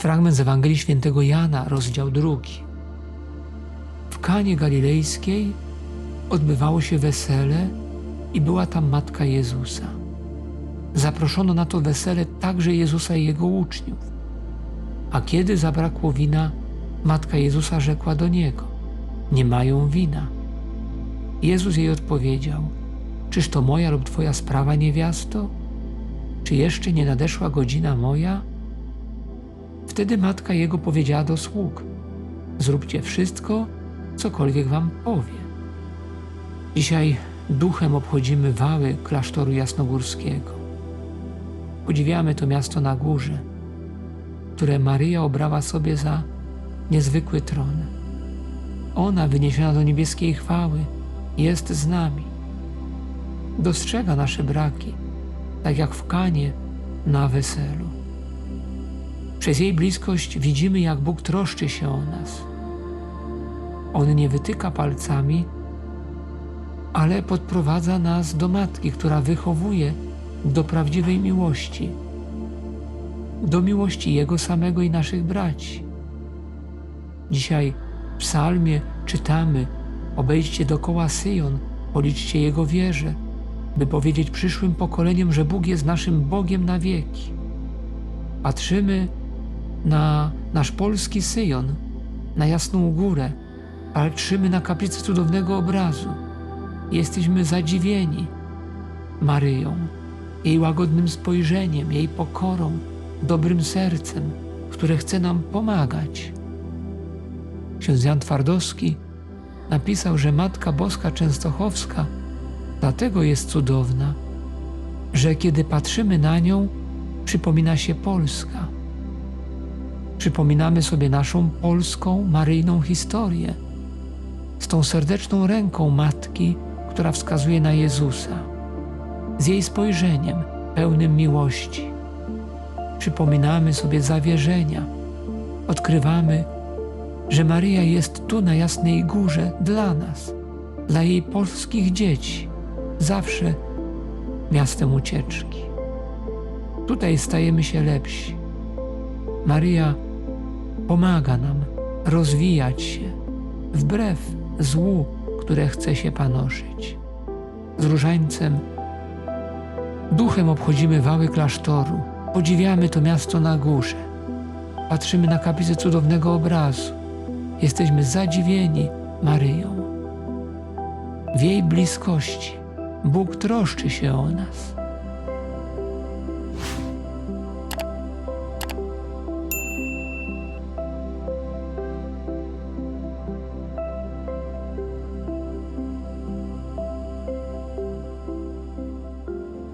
fragment z Ewangelii Świętego Jana, rozdział drugi. W Kanie Galilejskiej odbywało się wesele i była tam matka Jezusa. Zaproszono na to wesele także Jezusa i jego uczniów. A kiedy zabrakło wina, matka Jezusa rzekła do niego: Nie mają wina. Jezus jej odpowiedział: Czyż to moja lub twoja sprawa, niewiasto? Czy jeszcze nie nadeszła godzina moja? Wtedy matka jego powiedziała do sług: Zróbcie wszystko, cokolwiek wam powie. Dzisiaj duchem obchodzimy wały klasztoru jasnogórskiego. Podziwiamy to miasto na górze, które Maryja obrała sobie za niezwykły tron. Ona, wyniesiona do niebieskiej chwały, jest z nami. Dostrzega nasze braki, tak jak w Kanie na weselu. Przez jej bliskość widzimy, jak Bóg troszczy się o nas. On nie wytyka palcami, ale podprowadza nas do matki, która wychowuje do prawdziwej miłości, do miłości Jego samego i naszych braci. Dzisiaj w psalmie czytamy: Obejdźcie dokoła Syjon, policzcie Jego wieże, by powiedzieć przyszłym pokoleniom, że Bóg jest naszym Bogiem na wieki. Patrzymy na nasz polski Syjon, na Jasną Górę, patrzymy na kaplicę cudownego obrazu. Jesteśmy zadziwieni Maryją, jej łagodnym spojrzeniem, jej pokorą, dobrym sercem, które chce nam pomagać. Ksiądz Jan Twardowski napisał, że Matka Boska Częstochowska dlatego jest cudowna, że kiedy patrzymy na nią, przypomina się Polska. Przypominamy sobie naszą polską, maryjną historię z tą serdeczną ręką Matki, która wskazuje na Jezusa, z jej spojrzeniem pełnym miłości. Przypominamy sobie zawierzenia, odkrywamy, że Maryja jest tu na Jasnej Górze dla nas, dla jej polskich dzieci, zawsze miastem ucieczki. Tutaj stajemy się lepsi. Maryja pomaga nam rozwijać się wbrew złu, które chce się panoszyć. Z różańcem duchem obchodzimy wały klasztoru, podziwiamy to miasto na górze, patrzymy na kaplicę cudownego obrazu, jesteśmy zadziwieni Maryją. W jej bliskości Bóg troszczy się o nas.